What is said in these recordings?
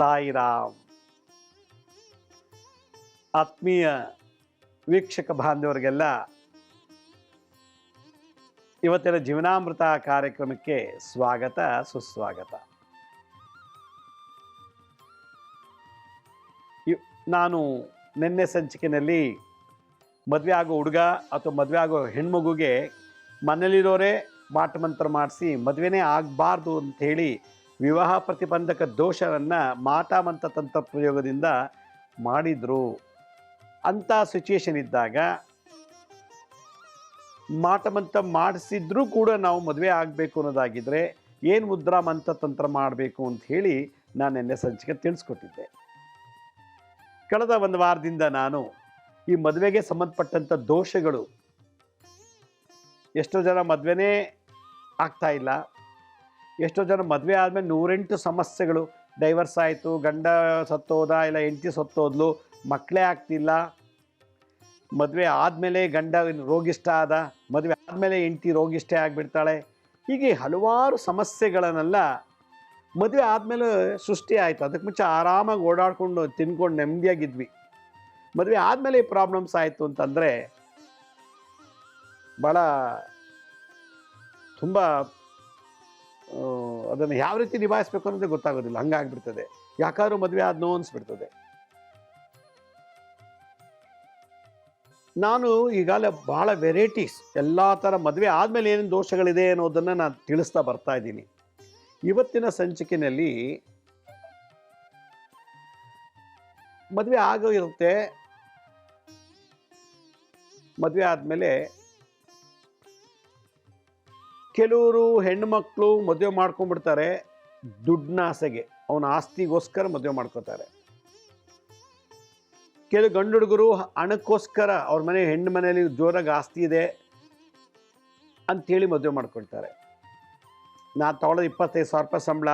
ಸಾಯಿರಾಮ್. ಆತ್ಮೀಯ ವೀಕ್ಷಕ ಬಾಂಧವರಿಗೆಲ್ಲ, ಇವತ್ತಿನ ಜೀವನಾಮೃತ ಕಾರ್ಯಕ್ರಮಕ್ಕೆ ಸ್ವಾಗತ, ಸುಸ್ವಾಗತ. ನಾನು ನಿನ್ನೆ ಸಂಚಿಕೆಯಲ್ಲಿ ಮದುವೆ ಆಗೋ ಹುಡುಗ ಅಥವಾ ಮದುವೆ ಆಗೋ ಹೆಣ್ಮಗುಗೆ ಮನೇಲಿರೋರೇ ಮಾಟಮಂತ್ರ ಮಾಡಿಸಿ ಮದುವೆನೇ ಆಗಬಾರ್ದು ಅಂಥೇಳಿ ವಿವಾಹ ಪ್ರತಿಬಂಧಕ ದೋಷವನ್ನು ಮಾಟ ಮಂತ್ರ ತಂತ್ರ ಪ್ರಯೋಗದಿಂದ ಮಾಡಿದರು. ಅಂಥ ಸಿಚುಯೇಷನ್ ಇದ್ದಾಗ ಮಾಟಮಂತ ಮಾಡಿಸಿದ್ರೂ ಕೂಡ ನಾವು ಮದುವೆ ಆಗಬೇಕು ಅನ್ನೋದಾಗಿದ್ದರೆ ಏನು ಮುದ್ರಾ ಮಂತ ತಂತ್ರ ಮಾಡಬೇಕು ಅಂತ ಹೇಳಿ ನಾನು ನಿನ್ನೆ ಸಂಚಿಕೆ ತಿಳಿಸ್ಕೊಟ್ಟಿದ್ದೆ. ಕಳೆದ ಒಂದು ವಾರದಿಂದ ನಾನು ಈ ಮದುವೆಗೆ ಸಂಬಂಧಪಟ್ಟಂಥ ದೋಷಗಳು ಎಷ್ಟೋ ಜನ ಮದುವೆನೇ ಆಗ್ತಾ ಇಲ್ಲ. ಎಷ್ಟೋ ಜನ ಮದುವೆ ಆದಮೇಲೆ ನೂರೆಂಟು ಸಮಸ್ಯೆಗಳು. ಡೈವರ್ಸ್ ಆಯಿತು, ಗಂಡ ಸತ್ತೋದ, ಇಲ್ಲ ಹೆಂಡತಿ ಸತ್ತೋದ್ಲು, ಮಕ್ಕಳೇ ಆಗ್ತಿಲ್ಲ. ಮದುವೆ ಆದಮೇಲೆ ಗಂಡ ರೋಗಿಷ್ಟ ಆದ, ಮದುವೆ ಆದಮೇಲೆ ಹೆಂಡತಿ ರೋಗಿಷ್ಟೇ ಆಗಿಬಿಡ್ತಾಳೆ. ಹೀಗೆ ಹಲವಾರು ಸಮಸ್ಯೆಗಳನ್ನೆಲ್ಲ ಮದುವೆ ಆದಮೇಲೆ ಸೃಷ್ಟಿ ಆಯಿತು. ಅದಕ್ಕೆ ಮುಂಚೆ ಆರಾಮಾಗಿ ಓಡಾಡ್ಕೊಂಡು ತಿನ್ಕೊಂಡು ನೆಮ್ಮದಿಯಾಗಿದ್ವಿ. ಮದುವೆ ಆದಮೇಲೆ ಈ ಪ್ರಾಬ್ಲಮ್ಸ್ ಆಯಿತು ಅಂತಂದರೆ ಭಾಳ ತುಂಬ ಅದನ್ನು ಯಾವ ರೀತಿ ನಿಭಾಯಿಸ್ಬೇಕು ಅನ್ನೋದೇ ಗೊತ್ತಾಗೋದಿಲ್ಲ. ಹಂಗಾಗ್ಬಿಡ್ತದೆ. ಯಾಕಾದ್ರೂ ಮದುವೆ ಆದ್ನೋ ಅನ್ಸ್ಬಿಡ್ತದೆ. ನಾನು ಈಗಾಗಲೇ ಭಾಳ ವೆರೈಟೀಸ್ ಎಲ್ಲ ಥರ ಮದುವೆ ಆದಮೇಲೆ ಏನೇನು ದೋಷಗಳಿದೆ ಅನ್ನೋದನ್ನು ನಾನು ತಿಳಿಸ್ತಾ ಬರ್ತಾ ಇದ್ದೀನಿ. ಇವತ್ತಿನ ಸಂಚಿಕೆಯಲ್ಲಿ ಮದುವೆ ಆಗೋ ಇರುತ್ತೆ ಮದುವೆ ಆದಮೇಲೆ ಕೆಲವರು ಹೆಣ್ಮಕ್ಳು ಮದುವೆ ಮಾಡ್ಕೊಂಡ್ಬಿಡ್ತಾರೆ ದುಡ್ಡಿನ ಆಸೆಗೆ. ಅವನ ಆಸ್ತಿಗೋಸ್ಕರ ಮದುವೆ ಮಾಡ್ಕೋತಾರೆ. ಕೆಲವು ಗಂಡು ಹುಡುಗರು ಹಣಕ್ಕೋಸ್ಕರ ಅವ್ರ ಮನೆ ಹೆಣ್ಣು ಮನೆಯಲ್ಲಿ ಜೋರಾಗಿ ಆಸ್ತಿ ಇದೆ ಅಂಥೇಳಿ ಮದುವೆ ಮಾಡ್ಕೊಳ್ತಾರೆ. ನಾನು ತಗೊಳ್ಳೋದು ಇಪ್ಪತ್ತೈದು ಸಾವಿರ ರೂಪಾಯಿ ಸಂಬಳ.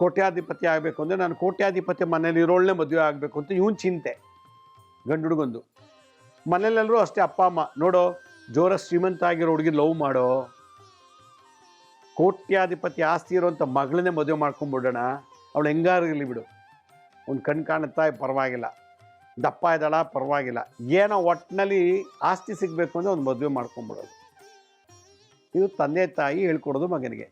ಕೋಟ್ಯಾಧಿಪತಿ ಆಗಬೇಕು ಅಂದರೆ ನಾನು ಕೋಟ್ಯಾಧಿಪತಿ ಮನೇಲಿ ಇರೋಳನ್ನೇ ಮದುವೆ ಆಗಬೇಕು ಅಂತ ಇವನು ಚಿಂತೆ. ಗಂಡು ಹುಡುಗಂದು ಮನೇಲೆಲ್ಲರೂ ಅಷ್ಟೇ ಅಪ್ಪ, ಅಮ್ಮ, ನೋಡೋ ಜೋರ ಶ್ರೀಮಂತ ಆಗಿರೋ ಹುಡುಗಿ ಲವ್ ಮಾಡೋ. ಕೋಟ್ಯಾಧಿಪತಿ ಆಸ್ತಿ ಇರುವಂಥ ಮಗಳನ್ನೇ ಮದುವೆ ಮಾಡ್ಕೊಂಡ್ಬಿಡೋಣ ಅವಳು ಹೆಂಗಾರು ಇರಲಿ ಬಿಡು. ಒಂದು ಕಣ್ ಕಾಣುತ್ತಾ ಪರವಾಗಿಲ್ಲ. ದಪ್ಪ ಇದ್ದಾಳ? ಪರವಾಗಿಲ್ಲ. ಏನೋ ಒಟ್ಟಿನಲ್ಲಿ ಆಸ್ತಿ ಸಿಗಬೇಕು ಅಂದರೆ ಒಂದು ಮದುವೆ ಮಾಡ್ಕೊಂಬಿಡೋದು. ಇದು ತಂದೆ ತಾಯಿ ಹೇಳ್ಕೊಡೋದು ಮಗನಿಗೆ.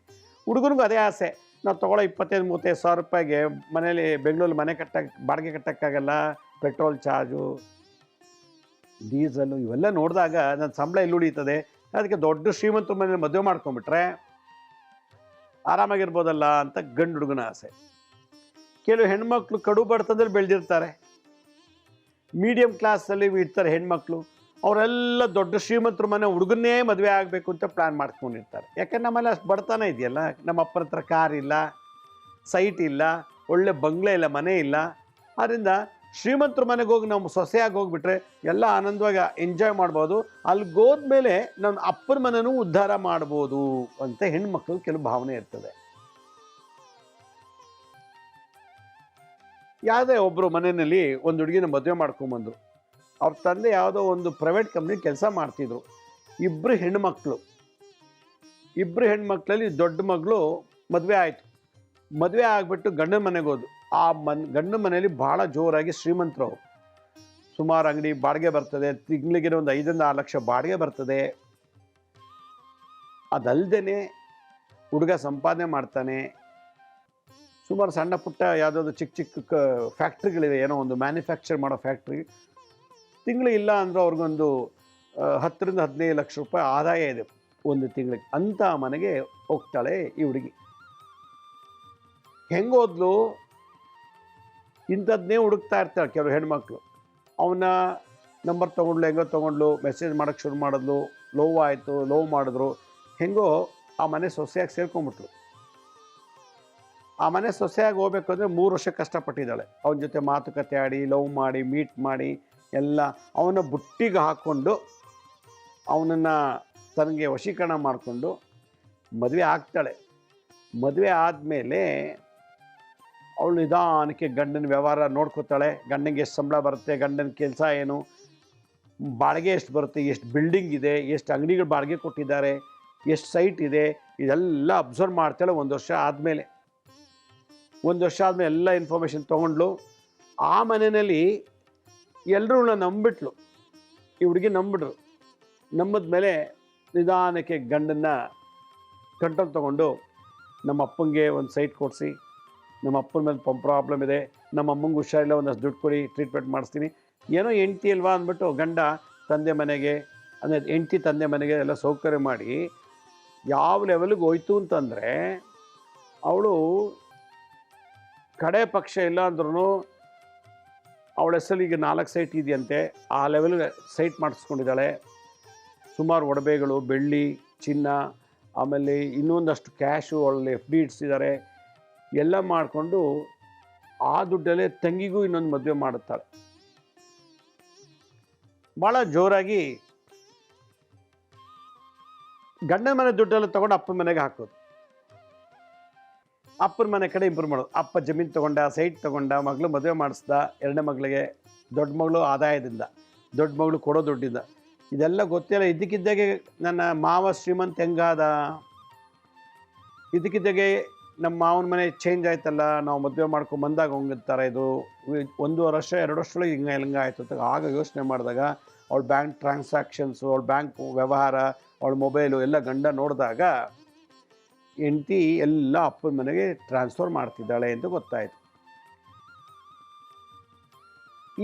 ಹುಡುಗನಿಗೂ ಅದೇ ಆಸೆ. ನಾವು ತೊಗೊಳ್ಳೋ ಇಪ್ಪತ್ತೈದು, ಮೂವತ್ತೈದು ಸಾವಿರ ರೂಪಾಯಿಗೆ ಮನೇಲಿ ಬೆಂಗಳೂರಲ್ಲಿ ಮನೆ ಕಟ್ಟಕ್ಕೆ ಬಾಡಿಗೆ ಕಟ್ಟೋಕ್ಕಾಗಲ್ಲ? ಪೆಟ್ರೋಲ್ ಚಾರ್ಜು ಡೀಸಲು ಇವೆಲ್ಲ ನೋಡಿದಾಗ ನನ್ನ ಸಂಬಳ ಎಲ್ಲಿ ಉಳಿತದೆ ಅದಕ್ಕೆ ದೊಡ್ಡ ಶ್ರೀಮಂತರ ಮನೇಲಿ ಮದುವೆ ಮಾಡ್ಕೊಂಬಿಟ್ರೆ ಆರಾಮಾಗಿರ್ಬೋದಲ್ಲ ಅಂತ ಗಂಡು ಹುಡುಗನ ಆಸೆ. ಕೆಲವು ಹೆಣ್ಮಕ್ಳು ಕಡು ಬಡತನದಲ್ಲಿ ಬೆಳೆದಿರ್ತಾರೆ. ಮೀಡಿಯಂ ಕ್ಲಾಸಲ್ಲಿ ಇರ್ತಾರೆ ಹೆಣ್ಮಕ್ಳು. ಅವರೆಲ್ಲ ದೊಡ್ಡ ಶ್ರೀಮಂತರ ಮನೆ ಹುಡುಗನ್ನೇ ಮದುವೆ ಆಗಬೇಕು ಅಂತ ಪ್ಲ್ಯಾನ್ ಮಾಡ್ಕೊಂಡಿರ್ತಾರೆ ಯಾಕಂದ್ರೆ ನಮ್ಮಲ್ಲಿ ಅಷ್ಟು ಬಡತನ ಇದೆಯಲ್ಲ, ನಮ್ಮ ಅಪ್ಪನ ಹತ್ರ ಕಾರ್ ಇಲ್ಲ ಸೈಟ್ ಇಲ್ಲ, ಒಳ್ಳೆ ಬಂಗ್ಲೆ ಇಲ್ಲ, ಮನೆ ಇಲ್ಲ. ಆದ್ದರಿಂದ ಶ್ರೀಮಂತರ ಮನೆಗೆ ಹೋಗಿ ನಾವು ಸೊಸೆಯಾಗಿ ಹೋಗ್ಬಿಟ್ರೆ ಎಲ್ಲ ಆನಂದವಾಗಿ ಎಂಜಾಯ್ ಮಾಡ್ಬೋದು. ಅಲ್ಲಿಗೆ ಹೋದ್ಮೇಲೆ ನನ್ನ ಅಪ್ಪನ ಮನೆನೂ ಉದ್ಧಾರ ಮಾಡ್ಬೋದು ಅಂತ ಹೆಣ್ಮಕ್ಳು ಕೆಲವು ಭಾವನೆ ಇರ್ತದೆ. ಯಾವುದೇ ಒಬ್ಬರು ಮನೆಯಲ್ಲಿ ಒಂದು ಹುಡುಗಿನ ಮದುವೆ ಮಾಡ್ಕೊಂಬಂದರು. ಅವ್ರ ತಂದೆ ಯಾವುದೋ ಒಂದು ಪ್ರೈವೇಟ್ ಕಂಪ್ನಿ ಕೆಲಸ ಮಾಡ್ತಿದ್ರು. ಇಬ್ಬರು ಹೆಣ್ಮಕ್ಳು. ಇಬ್ಬರು ಹೆಣ್ಮಕ್ಳಲ್ಲಿ ದೊಡ್ಡ ಮಗಳು ಮದುವೆ ಆಯಿತು. ಮದುವೆ ಆಗಿಬಿಟ್ಟು ಗಂಡನ ಮನೆಗೆ ಹೋದ್ರು. ಆ ಮನ್, ಗಂಡು ಮನೆಯಲ್ಲಿ ಭಾಳ ಜೋರಾಗಿ ಶ್ರೀಮಂತರು. ಸುಮಾರು ಅಂಗಡಿ ಬಾಡಿಗೆ ಬರ್ತದೆ ತಿಂಗಳಿಗೆ ಒಂದು ಐದರಿಂದ ಆರು ಲಕ್ಷ ಬಾಡಿಗೆ ಬರ್ತದೆ. ಅದಲ್ಲದೆ ಹುಡುಗ ಸಂಪಾದನೆ ಮಾಡ್ತಾನೆ. ಸುಮಾರು ಸಣ್ಣ ಪುಟ್ಟ ಯಾವುದಾದ್ರು ಚಿಕ್ಕ ಚಿಕ್ಕ ಫ್ಯಾಕ್ಟ್ರಿಗಳಿವೆ, ಏನೋ ಒಂದು ಮ್ಯಾನುಫ್ಯಾಕ್ಚರ್ ಮಾಡೋ ಫ್ಯಾಕ್ಟ್ರಿ. ತಿಂಗಳು ಇಲ್ಲ ಅಂದ್ರೆ ಅವ್ರಿಗೊಂದು ಹತ್ತರಿಂದ ಹದಿನೈದು ಲಕ್ಷ ರೂಪಾಯಿ ಆದಾಯ ಇದೆ ಒಂದು ತಿಂಗಳಿಗೆ. ಅಂಥ ಮನೆಗೆ ಹೋಗ್ತಾಳೆ ಈ ಹುಡುಗಿ. ಹೆಂಗೆ ಇಂಥದ್ನೇ ಹುಡುಕ್ತಾ ಇರ್ತಾಳೆ ಕೆಲವು ಹೆಣ್ಮಕ್ಳು. ಅವನ ನಂಬರ್ ತೊಗೊಂಡ್ಲು, ಹೆಂಗೋ ತೊಗೊಂಡ್ಲು ಮೆಸೇಜ್ ಮಾಡೋಕ್ಕೆ ಶುರು ಮಾಡಿದ್ಲು ಲವ್ ಆಯಿತು ಲವ್ ಮಾಡಿದ್ರು. ಹೆಂಗೋ ಆ ಮನೆ ಸೊಸೆಯಾಗಿ ಸೇರ್ಕೊಂಬಿಟ್ರು. ಆ ಮನೆ ಸೊಸೆಯಾಗಿ ಹೋಗ್ಬೇಕು ಅಂದರೆ ಮೂರು ವರ್ಷ ಕಷ್ಟಪಟ್ಟಿದ್ದಾಳೆ. ಅವನ ಜೊತೆ ಮಾತುಕತೆ ಆಡಿ, ಲವ್ ಮಾಡಿ ಮೀಟ್ ಮಾಡಿ, ಎಲ್ಲ ಅವನ ಬುಟ್ಟಿಗೆ ಹಾಕ್ಕೊಂಡು, ಅವನನ್ನು ತನಗೆ ವಶೀಕರಣ ಮಾಡಿಕೊಂಡು ಮದುವೆ ಆಗ್ತಾಳೆ. ಮದುವೆ ಆದಮೇಲೆ ಅವಳು ನಿಧಾನಕ್ಕೆ ಗಂಡನ ವ್ಯವಹಾರ ನೋಡ್ಕೋತಾಳೆ. ಗಂಡನಿಗೆ ಎಷ್ಟು ಸಂಬಳ ಬರುತ್ತೆ, ಗಂಡನ ಕೆಲಸ ಏನು, ಬಾಡಿಗೆ ಎಷ್ಟು ಬರುತ್ತೆ, ಎಷ್ಟು ಬಿಲ್ಡಿಂಗ್ ಇದೆ, ಎಷ್ಟು ಅಂಗಡಿಗಳು ಬಾಡಿಗೆ ಕೊಟ್ಟಿದ್ದಾರೆ, ಎಷ್ಟು ಸೈಟ್ ಇದೆ, ಇದೆಲ್ಲ ಅಬ್ಸರ್ವ್ ಮಾಡ್ತಾಳೆ ಒಂದು ವರ್ಷ ಆದಮೇಲೆ. ಒಂದು ವರ್ಷ ಆದಮೇಲೆ ಎಲ್ಲ ಇನ್ಫಾರ್ಮೇಷನ್ ತೊಗೊಂಡ್ಲು ಆ ಮನೆಯಲ್ಲಿ ಎಲ್ಲರೂ ನಂಬಿಟ್ಲು ಈ ಹುಡುಗಿ ನಂಬಿಡ್ರು ನಂಬಿದ ಮೇಲೆ ನಿಧಾನಕ್ಕೆ ಗಂಡನ್ನ ಕಂಟ್ರೋಲ್ ತೊಗೊಂಡು ನಮ್ಮ ಅಪ್ಪಂಗೆ ಒಂದು ಸೈಟ್ ಕೊಡಿಸಿ. ನಮ್ಮ ಅಪ್ಪನ ಮೇಲೆ ಪಂಪ್ ಪ್ರಾಬ್ಲಮ್ ಇದೆ. ನಮ್ಮ ಅಮ್ಮಂಗೆ ಹುಷಾರಿಲ್ಲ, ಒಂದಷ್ಟು ದುಡ್ಡು ಕೊಡಿ ಟ್ರೀಟ್ಮೆಂಟ್ ಮಾಡಿಸ್ತೀನಿ. ಏನೋ ಹೆಂಡ್ತಿ ಅಲ್ವಾ ಅಂದ್ಬಿಟ್ಟು ಗಂಡ ತಂದೆ ಮನೆಗೆ, ಅಂದರೆ ಹೆಂಡ್ತಿ ತಂದೆ ಮನೆಗೆ ಎಲ್ಲ ಸೌಕರ್ಯ ಮಾಡಿ ಯಾವ ಲೆವೆಲ್ಗೆ ಹೋಯ್ತು ಅಂತಂದರೆ, ಅವಳು ಕಡೆ ಪಕ್ಷ ಇಲ್ಲ ಅಂದ್ರೂ ಅವಳ ಹೆಸರು ಈಗ ನಾಲ್ಕು ಸೈಟ್ ಇದೆಯಂತೆ. ಆ ಲೆವೆಲ್ಗೆ ಸೈಟ್ ಮಾಡಿಸ್ಕೊಂಡಿದ್ದಾಳೆ. ಸುಮಾರು ಒಡವೆಗಳು, ಬೆಳ್ಳಿ, ಚಿನ್ನ, ಆಮೇಲೆ ಇನ್ನೊಂದಷ್ಟು ಕ್ಯಾಶು ಅವಳಲ್ಲಿ ಎಫ್ ಡಿ ಇಡ್ಸಿದ್ದಾರೆ ಎಲ್ಲ ಮಾಡಿಕೊಂಡು ಆ ದುಡ್ಡಲ್ಲೇ ತಂಗಿಗೂ ಇನ್ನೊಂದು ಮದುವೆ ಮಾಡುತ್ತಾಳೆ. ಭಾಳ ಜೋರಾಗಿ ಗಂಡನ ಮನೆ ದುಡ್ಡೆಲ್ಲ ತಗೊಂಡು ಅಪ್ಪನ ಮನೆಗೆ ಹಾಕೋದು. ಅಪ್ಪನ ಮನೆ ಕಡೆ ಇಂಪ್ರೂವ್ ಮಾಡೋದು. ಅಪ್ಪ ಜಮೀನು ತಗೊಂಡ, ಸೈಟ್ ತಗೊಂಡ, ಮಗಳು ಮದುವೆ ಮಾಡಿಸ್ದ, ಎರಡನೇ ಮಗಳಿಗೆ ದೊಡ್ಡ ಮಗಳು ಆದಾಯದಿಂದ, ದೊಡ್ಡ ಮಗಳು ಕೊಡೋ ದುಡ್ಡಿಂದ. ಇದೆಲ್ಲ ಗೊತ್ತಿಲ್ಲ. ಇದ್ದಕ್ಕಿದ್ದಾಗೆ ನನ್ನ ಮಾವ ಶ್ರೀಮಂತ ಹೆಂಗಾದ? ಇದ್ದಕ್ಕಿದ್ದಾಗೆ ನಮ್ಮ ಮಾವನ ಮನೆ ಚೇಂಜ್ ಆಯ್ತಲ್ಲ, ನಾವು ಮದುವೆ ಮಾಡ್ಕೊಂಡು ಬಂದಾಗ ಹಂಗಿರ್ತಾರೆ ಇದು ಒಂದು ವರ್ಷ, ಎರಡು ವರ್ಷದೊಳಗೆ ಹಿಂಗೆ ಹಿಂಗೆ ಆಯಿತು ಅಂತ ಆಗ ಯೋಚನೆ ಮಾಡಿದಾಗ, ಅವಳ ಬ್ಯಾಂಕ್ ಟ್ರಾನ್ಸಾಕ್ಷನ್ಸು ಅವಳ ಬ್ಯಾಂಕ್ ವ್ಯವಹಾರ, ಅವಳ ಮೊಬೈಲು ಎಲ್ಲ ಗಂಡ ನೋಡಿದಾಗ, ಹೆಂಡತಿ ಎಲ್ಲ ಅಪ್ಪನ ಮನೆಗೆ ಟ್ರಾನ್ಸ್ಫರ್ ಮಾಡ್ತಿದ್ದಾಳೆ ಅಂತ ಗೊತ್ತಾಯಿತು.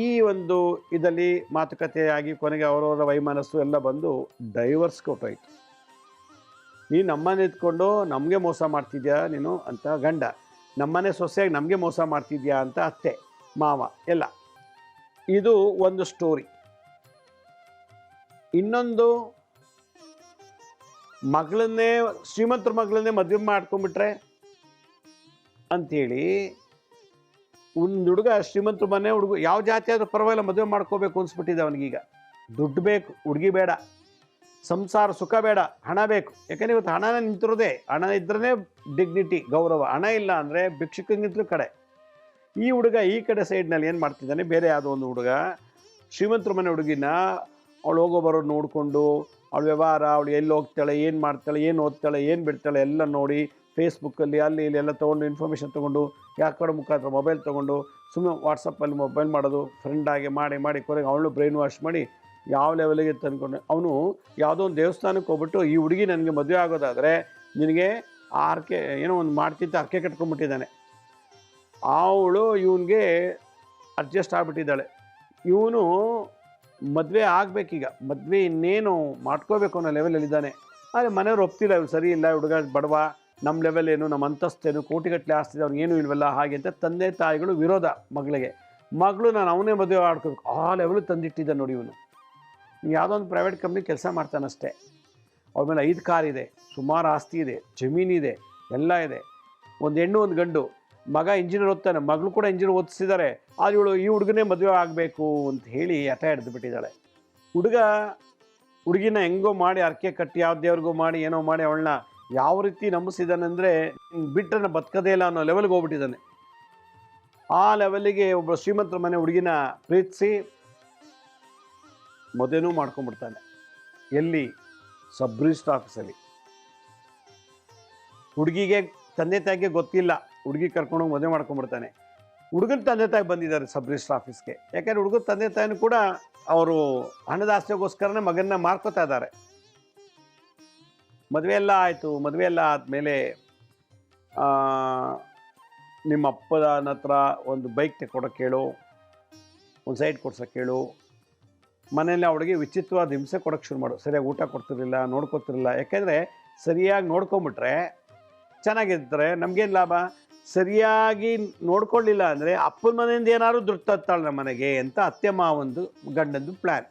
ಈ ಒಂದು ಇದರಲ್ಲಿ ಮಾತುಕತೆಯಾಗಿ ಕೊನೆಗೆ ಅವರವರ ವೈಮನಸ್ಸು ಎಲ್ಲ ಬಂದು ಡೈವರ್ಸ್ ಕೊಟ್ಟೋಯ್ತು. ನೀನು ನಮ್ಮನೆ ಇದ್ಕೊಂಡು ನಮಗೆ ಮೋಸ ಮಾಡ್ತಿದ್ಯಾ ನೀನು ಅಂತ ಗಂಡ. ನಮ್ಮನೆ ಸೊಸೆಯಾಗಿ ನಮಗೆ ಮೋಸ ಮಾಡ್ತಿದ್ಯಾ ಅಂತ ಅತ್ತೆ, ಮಾವ, ಎಲ್ಲ. ಇದು ಒಂದು ಸ್ಟೋರಿ ಇನ್ನೊಂದು ಮಗಳನ್ನೇ, ಶ್ರೀಮಂತರ ಮಗಳನ್ನೇ ಮದುವೆ ಮಾಡ್ಕೊಂಬಿಟ್ರೆ ಅಂಥೇಳಿ ಒಂದು ಹುಡುಗ ಶ್ರೀಮಂತರ ಮನೆ ಹುಡುಗ, ಯಾವ ಜಾತಿ ಆದರೂ ಪರವಾಗಿಲ್ಲ ಮದುವೆ ಮಾಡ್ಕೋಬೇಕು ಅನ್ಸ್ಬಿಟ್ಟಿದೆ ಅವನಿಗೀಗ. ದುಡ್ಡು ಬೇಕು, ಹುಡುಗಿ ಬೇಡ. ಸಂಸಾರ ಸುಖ ಬೇಡ, ಹಣ ಬೇಕು. ಯಾಕಂದ್ರೆ ಇವತ್ತು ಹಣನೇ ನಿಂತಿರೋದೇ ಹಣ ಇದ್ರೇ ಡಿಗ್ನಿಟಿ ಗೌರವ. ಹಣ ಇಲ್ಲ ಅಂದರೆ ಭಿಕ್ಷುಕಂಗಿಂತಲೂ ಕಡೆ. ಈ ಹುಡುಗ ಈ ಕಡೆ ಸೈಡ್ನಲ್ಲಿ ಏನು ಮಾಡ್ತಿದ್ದಾನೆ? ಬೇರೆ ಯಾವುದೋ ಒಂದು ಹುಡುಗ, ಶ್ರೀಮಂತರ ಮನೆ ಹುಡುಗಿನ ಅವಳು ಹೋಗೋ ಬರೋ ನೋಡಿಕೊಂಡು, ಅವಳ ವ್ಯವಹಾರ, ಅವಳು ಎಲ್ಲಿ ಹೋಗ್ತಾಳೆ, ಏನು ಮಾಡ್ತಾಳೆ, ಏನು ಓದ್ತಾಳೆ, ಏನು ಬಿಡ್ತಾಳೆ, ಎಲ್ಲ ನೋಡಿ ಫೇಸ್ಬುಕ್ಕಲ್ಲಿ ಅಲ್ಲಿ ಇಲ್ಲಿ ಎಲ್ಲ ತೊಗೊಂಡು ಇನ್ಫಾರ್ಮೇಷನ್ ತೊಗೊಂಡು ಯಾಕಡೆ ಮುಖಾಂತರ ಮೊಬೈಲ್ ತೊಗೊಂಡು ಸುಮ್ಮನೆ ವಾಟ್ಸಪ್ಪಲ್ಲಿ ಮೊಬೈಲ್ ಮಾಡೋದು ಫ್ರೆಂಡಾಗಿ ಮಾಡಿ ಮಾಡಿ, ಕೊನೆಗೆ ಅವಳು ಬ್ರೈನ್ ವಾಶ್ ಮಾಡಿ ಯಾವ ಲೆವೆಲಿಗೆ ತಂದ್ಕೊಂಡು ಅವನು ಯಾವುದೋ ಒಂದು ದೇವಸ್ಥಾನಕ್ಕೆ ಹೋಗ್ಬಿಟ್ಟು ಈ ಹುಡುಗಿ ನನಗೆ ಮದುವೆ ಆಗೋದಾದರೆ ನಿನಗೆ ಆ ಅರ್ಕೆ ಏನೋ ಒಂದು ಮಾಡ್ತಿದ್ದ ಅರ್ಕೆ ಕಟ್ಕೊಂಡ್ಬಿಟ್ಟಿದ್ದಾನೆ. ಅವಳು ಇವನಿಗೆ ಅಡ್ಜಸ್ಟ್ ಆಗಿಬಿಟ್ಟಿದ್ದಾಳೆ. ಇವನು ಮದುವೆ ಆಗಬೇಕೀಗ. ಮದುವೆ ಇನ್ನೇನು ಮಾಡ್ಕೋಬೇಕು ಅನ್ನೋ ಲೆವೆಲಲ್ಲಿದ್ದಾನೆ ಆದರೆ ಮನೆಯವ್ರು ಒಪ್ತಿಲ್ಲ ಇವ್ರು ಸರಿ ಇಲ್ಲ ಹುಡುಗ ಬಡವ ನಮ್ಮ ಲೆವೆಲ್ ಏನು ನಮ್ಮ ಅಂತಸ್ತೇನು ಕೋಟಿಗಟ್ಟಲೆ ಆಸ್ತಿದೆ ಅವ್ನಿಗೆ ಏನೂ ಇಲ್ವಲ್ಲ, ಹಾಗೆ ಅಂತ ತಂದೆ ತಾಯಿಗಳು ವಿರೋಧ ಮಗಳಿಗೆ. ಮಗಳು ನಾನು ಅವನೇ ಮದುವೆ ಆಡ್ಕೋಬೇಕು ಆ ಲೆವೆಲ್ ತಂದಿಟ್ಟಿದ್ದ ನೋಡಿ ಇವನು. ಯಾವುದೋ ಒಂದು ಪ್ರೈವೇಟ್ ಕಂಪ್ನಿ ಕೆಲಸ ಮಾಡ್ತಾನಷ್ಟೇ. ಅವ್ರ ಮೇಲೆ ಐದು ಕಾರ್ ಇದೆ, ಸುಮಾರು ಆಸ್ತಿ ಇದೆ ಜಮೀನಿದೆ ಎಲ್ಲ ಇದೆ. ಒಂದು ಹೆಣ್ಣು, ಒಂದು ಗಂಡು. ಮಗ ಇಂಜಿನಿಯರ್ ಓದ್ತಾನೆ, ಮಗಳು ಕೂಡ ಇಂಜಿನಿಯರ್ ಓದಿಸಿದ್ದಾರೆ ಆದ್ರೆ ಇವಳು ಈ ಹುಡುಗನೇ ಮದುವೆ ಆಗಬೇಕು ಅಂತ ಹೇಳಿ ಹಠ ಹಿಡಿದು ಬಿಟ್ಟಿದ್ದಾಳೆ. ಹುಡುಗ, ಹುಡುಗಿನ ಹೆಂಗೋ ಮಾಡಿ ಅರ್ಕೆ ಕಟ್ಟಿ, ಯಾವ ದೇವ್ರಿಗೋ ಮಾಡಿ, ಏನೋ ಮಾಡಿ ಅವಳನ್ನ ಯಾವ ರೀತಿ ನಂಬಿಸಿದಾನಂದರೆ ಬಿಟ್ಟರೆ ಬದುಕದೇ ಇಲ್ಲ ಅನ್ನೋ ಲೆವೆಲ್ಗೆ ಹೋಗ್ಬಿಟ್ಟಿದ್ದಾನೆ. ಆ ಲೆವೆಲ್ಲಿಗೆ ಒಬ್ಬ ಶ್ರೀಮಂತರ ಮನೆ ಹುಡುಗಿನ ಪ್ರೀತಿಸಿ ಮದುವೆನೂ ಮಾಡ್ಕೊಂಡ್ಬಿಡ್ತಾನೆ. ಎಲ್ಲಿ? ಸಬ್ ರಿಜಿಸ್ಟರ್ ಆಫೀಸಲ್ಲಿ. ಹುಡುಗಿಗೆ, ತಂದೆ ತಾಯಿಗೆ ಗೊತ್ತಿಲ್ಲ. ಹುಡುಗಿ ಕರ್ಕೊಂಡೋಗಿ ಮದುವೆ ಮಾಡ್ಕೊಂಡ್ಬಿಡ್ತಾನೆ. ಹುಡುಗನ ತಂದೆ ತಾಯಿ ಬಂದಿದ್ದಾರೆ ಸಬ್ ರಿಜಿಸ್ಟರ್ ಆಫೀಸ್ಗೆ. ಯಾಕಂದ್ರೆ ಹುಡುಗನ ತಂದೆ ತಾಯಿನೂ ಕೂಡ ಅವರು ಹಣದ ಆಸೆಗೋಸ್ಕರನೇ ಮಗನ್ನ ಮಾರ್ಕೋತಾ ಇದ್ದಾರೆ. ಮದುವೆ ಎಲ್ಲ ಆಯಿತು. ಮದುವೆ ಎಲ್ಲ ಆದಮೇಲೆ ನಿಮ್ಮ ಅಪ್ಪನ ಹತ್ರ ಒಂದು ಬೈಕ್ ತೆಕ್ಕೊಡೋಕ್ಕೆ ಹೇಳು ಒಂದು ಸೈಡ್ ಕೊಡ್ಸೋಕ್ಕೆ ಹೇಳು ಮನೆಯಲ್ಲಿ ಅವಳಿಗೆ ವಿಚಿತ್ರವಾದ ಹಿಂಸೆ ಕೊಡೋಕ್ಕೆ ಶುರು ಮಾಡು. ಸರಿಯಾಗಿ ಊಟ ಕೊಡ್ತಿರಲಿಲ್ಲ, ನೋಡ್ಕೊತಿರಲಿಲ್ಲ. ಯಾಕೆಂದರೆ ಸರಿಯಾಗಿ ನೋಡ್ಕೊಂಬಿಟ್ರೆ ಚೆನ್ನಾಗಿರ್ತಾರೆ ನಮಗೇನು ಲಾಭ? ಸರಿಯಾಗಿ ನೋಡ್ಕೊಳ್ಳಿಲ್ಲ ಅಂದರೆ ಅಪ್ಪನ ಮನೆಯಿಂದ ಏನಾದ್ರು ದುಡ್ಡು ತತ್ತಾಳೆ ನಮ್ಮ ಮನೆಗೆ ಅಂತ ಅತ್ತೆ ಮಾವಂದು ಗಂಡಂದು ಪ್ಲ್ಯಾನ್